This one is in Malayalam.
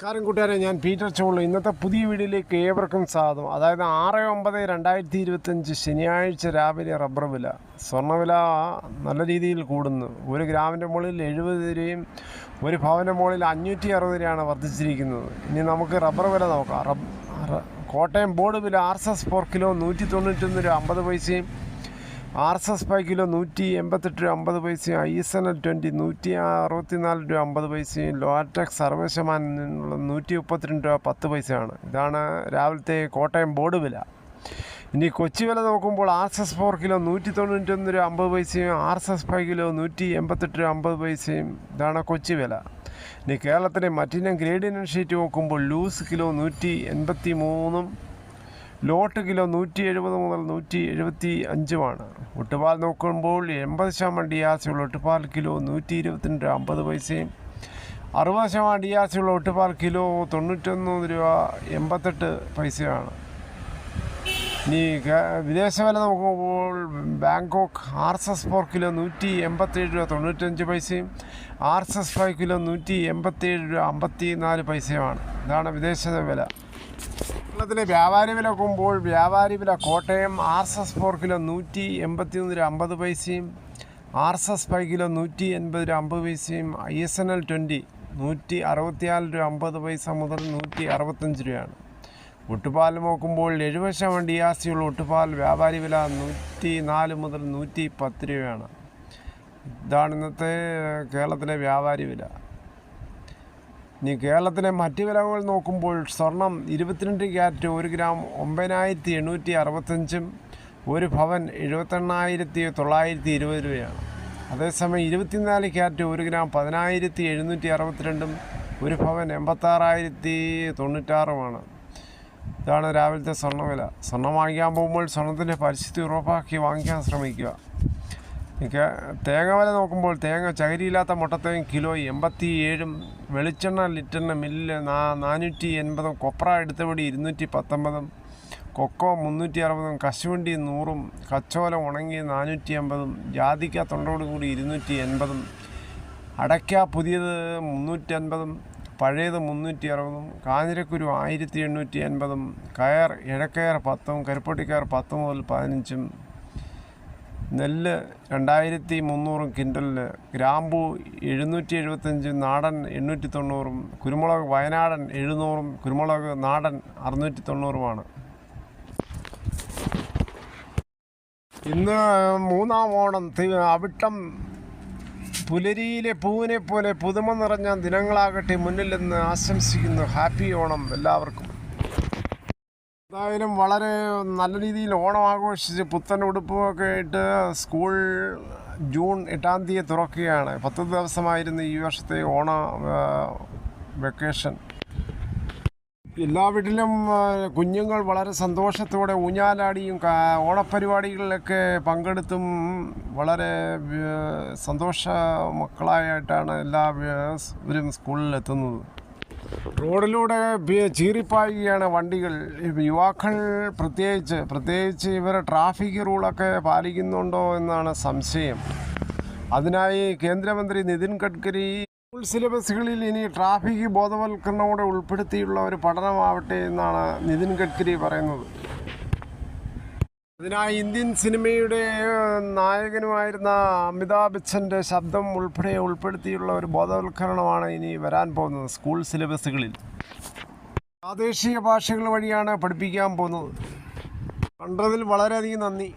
നമസ്കാരം കൂട്ടുകാരെ ഞാൻ പീറ്റർ ചോൾ ഇന്നത്തെ പുതിയ വീഡിയോയിലേക്ക് ഏവർക്കും സ്വാഗതം. അതായത് ആറ് ഒമ്പത് രണ്ടായിരത്തി ഇരുപത്തഞ്ച് ശനിയാഴ്ച രാവിലെ റബ്ബർ വില. സ്വർണവില നല്ല രീതിയിൽ കൂടുന്നു. ഒരു ഗ്രാമിന്റെ മുകളിൽ എഴുപത് രൂപയും ഒരു ഭവന്റെ മുകളിൽ അഞ്ഞൂറ്റി അറുപത് രൂപയാണ് വർദ്ധിച്ചിരിക്കുന്നത്. ഇനി നമുക്ക് റബ്ബർ വില നോക്കാം. കോട്ടയം ബോർഡ് വില R S S four kilo നൂറ്റി തൊണ്ണൂറ്റൊന്ന് രൂപ അമ്പത് പൈസയും R S S five kilo നൂറ്റി എൺപത്തെട്ട് രൂപ അമ്പത് പൈസയും I S N L twenty നൂറ്റി അറുപത്തിനാല് രൂപ അമ്പത് പൈസയും ലോറ്റക്സ് സർവ ശതമാനം നൂറ്റി മുപ്പത്തിരണ്ട് രൂപ പത്ത് പൈസയാണ്. ഇതാണ് രാവിലത്തെ കോട്ടയം ബോർഡ് വില. ഇനി കൊച്ചി വില നോക്കുമ്പോൾ R S S four kilo നൂറ്റി തൊണ്ണൂറ്റൊന്ന് രൂപ അമ്പത് പൈസയും R S S five kilo നൂറ്റി എൺപത്തെട്ട് രൂപ അമ്പത് പൈസയും ഇതാണ് കൊച്ചി വില. ഇനി കേരളത്തിലെ മറ്റിനം ഗ്രേഡിയൻ ഷീറ്റ് നോക്കുമ്പോൾ ലൂസ് കിലോ നൂറ്റി എൺപത്തി മൂന്നും ലോട്ട് കിലോ നൂറ്റി എഴുപത് മുതൽ നൂറ്റി എഴുപത്തി അഞ്ചുമാണ് ഒട്ടുപാൽ നോക്കുമ്പോൾ എൺപത് ശതമാനം ഡിയാസിയുള്ള ഒട്ടുപാൽ കിലോ നൂറ്റി ഇരുപത്തിരണ്ട് രൂപ അമ്പത് പൈസയും അറുപത് ശതമാനം ഡിയാസിയുള്ള ഒട്ടുപാൽ കിലോ തൊണ്ണൂറ്റൊന്ന് രൂപ എൺപത്തെട്ട് പൈസയാണ് ഇനി വിദേശ വില നോക്കുമ്പോൾ Bangkok R S S four kilo നൂറ്റി എൺപത്തേഴ് രൂപ തൊണ്ണൂറ്റഞ്ച് പൈസയും R S S five kilo നൂറ്റി എൺപത്തേഴ് രൂപ അമ്പത്തി നാല് പൈസയുമാണ്. ഇതാണ് വിദേശ വില. കേരളത്തിലെ വ്യാപാരി വില കൂമ്പോൾ വ്യാപാരി വില Kottayam R S S four kilo നൂറ്റി എൺപത്തി ഒന്ന് അമ്പത് പൈസയും R S S five kilo നൂറ്റി എൺപത് രൂപ അമ്പത് പൈസയും I S N L twenty നൂറ്റി അറുപത്തിനാല് രൂപ അമ്പത് പൈസ മുതൽ നൂറ്റി അറുപത്തഞ്ച് രൂപയാണ്. ഒട്ടുപാൽ നോക്കുമ്പോൾ എഴുപത് ശതമാനം ഡിയാസിയുള്ള ഒട്ടുപാൽ വ്യാപാരി വില നൂറ്റി നാല് മുതൽ നൂറ്റി പത്ത് രൂപയാണ്. ഇതാണ് ഇന്നത്തെ കേരളത്തിലെ വ്യാപാരി വില. ഇനി കേരളത്തിലെ മറ്റ് വിലകൾ നോക്കുമ്പോൾ സ്വർണം ഇരുപത്തിരണ്ട് ക്യാരറ്റ് ഒരു ഗ്രാം ഒമ്പതിനായിരത്തി എണ്ണൂറ്റി അറുപത്തഞ്ചും ഒരു ഭവൻ എഴുപത്തെണ്ണായിരത്തി തൊള്ളായിരത്തി ഇരുപത് രൂപയാണ്. അതേസമയം ഇരുപത്തിനാല് ക്യാരറ്റ് ഒരു ഗ്രാം പതിനായിരത്തി എഴുന്നൂറ്റി അറുപത്തിരണ്ടും ഒരു ഭവൻ എൺപത്താറായിരത്തി തൊണ്ണൂറ്റാറുമാണ്. ഇതാണ് രാവിലത്തെ സ്വർണവില. സ്വർണം വാങ്ങിക്കാൻ പോകുമ്പോൾ സ്വർണത്തിന്റെ പരിസ്ഥിതി ഉറപ്പാക്കി വാങ്ങിക്കാൻ ശ്രമിക്കുക. തേങ്ങ വില നോക്കുമ്പോൾ തേങ്ങ ചകരിയില്ലാത്ത മുട്ടത്തേങ്ങ കിലോ എൺപത്തി ഏഴും വെളിച്ചെണ്ണ ലിറ്ററിന് മില്ല് നാ നാനൂറ്റി എൺപതും കൊപ്ര എടുത്തപടി ഇരുന്നൂറ്റി പത്തൊമ്പതും കൊക്കോ മുന്നൂറ്റി അറുപതും കശുവണ്ടി നൂറും കച്ചോല ഉണങ്ങി നാനൂറ്റി അമ്പതും ജാതിക്ക തൊണ്ടോട് കൂടി ഇരുന്നൂറ്റി എൺപതും അടയ്ക്ക പുതിയത് മുന്നൂറ്റി അൻപതും പഴയത് മുന്നൂറ്റി അറുപതും കാഞ്ഞിരക്കുരു ആയിരത്തി എണ്ണൂറ്റി എൺപതും കയർ ഇഴക്കയർ പത്തും കരുപ്പൊട്ടിക്കയർ പത്ത് മുതൽ പതിനഞ്ചും നെല്ല് രണ്ടായിരത്തി മുന്നൂറും കിൻഡലിന് ഗ്രാമ്പു എഴുന്നൂറ്റി എഴുപത്തഞ്ച് നാടൻ എണ്ണൂറ്റി തൊണ്ണൂറും കുരുമുളക് വയനാടൻ എഴുന്നൂറും കുരുമുളക് നാടൻ അറുന്നൂറ്റി തൊണ്ണൂറുമാണ് ഇന്ന് മൂന്നാം ഓണം. അവിട്ടം പുലരിയിലെ പൂവിനെ പോലെ പുതുമ നിറഞ്ഞ ദിനങ്ങളാകട്ടെ മുന്നിലെന്ന് ആശംസിക്കുന്നു. ഹാപ്പി ഓണം എല്ലാവർക്കും. എന്തായാലും വളരെ നല്ല രീതിയിൽ ഓണം ആഘോഷിച്ച് പുത്തൻ ഉടുപ്പുമൊക്കെ ഇട്ട് സ്കൂൾ ജൂൺ എട്ടാം തീയതി തുറക്കുകയാണ്. പത്ത് ദിവസമായിരുന്നു ഈ വർഷത്തെ ഓണ വെക്കേഷൻ. എല്ലാ വീട്ടിലും കുഞ്ഞുങ്ങൾ വളരെ സന്തോഷത്തോടെ ഊഞ്ഞാലാടിയും ഓണപ്പരിപാടികളിലൊക്കെ പങ്കെടുത്തും വളരെ സന്തോഷ മക്കളായിട്ടാണ് എല്ലാവരും സ്കൂളിൽ എത്തുന്നത് റോഡിലൂടെ ചീറിപ്പായുകയാണ് വണ്ടികൾ. യുവാക്കൾ പ്രത്യേകിച്ച് പ്രത്യേകിച്ച് ഇവർ ട്രാഫിക് റൂളൊക്കെ പാലിക്കുന്നുണ്ടോ എന്നാണ് സംശയം. അതിനായി കേന്ദ്രമന്ത്രി നിതിൻ ഗഡ്കരി സ്കൂൾ സിലബസുകളിൽ ഇനി ട്രാഫിക് ബോധവൽക്കരണം കൂടെ ഉൾപ്പെടുത്തിയുള്ള ഒരു പഠനമാവട്ടെ എന്നാണ് നിതിൻ ഗഡ്കരി പറയുന്നത്. അതിനായി ഇന്ത്യൻ സിനിമയുടെ നായകനുമായിരുന്ന അമിതാഭ് ബച്ചന്റെ ശബ്ദം ഉൾപ്പെടെ ഉൾപ്പെടുത്തിയുള്ള ഒരു ബോധവൽക്കരണമാണ് ഇനി വരാൻ പോകുന്നത് സ്കൂൾ സിലബസുകളിൽ. പ്രാദേശിക ഭാഷകൾ വഴിയാണ് പഠിപ്പിക്കാൻ പോകുന്നത്. കണ്ടതിൽ വളരെയധികം നന്ദി.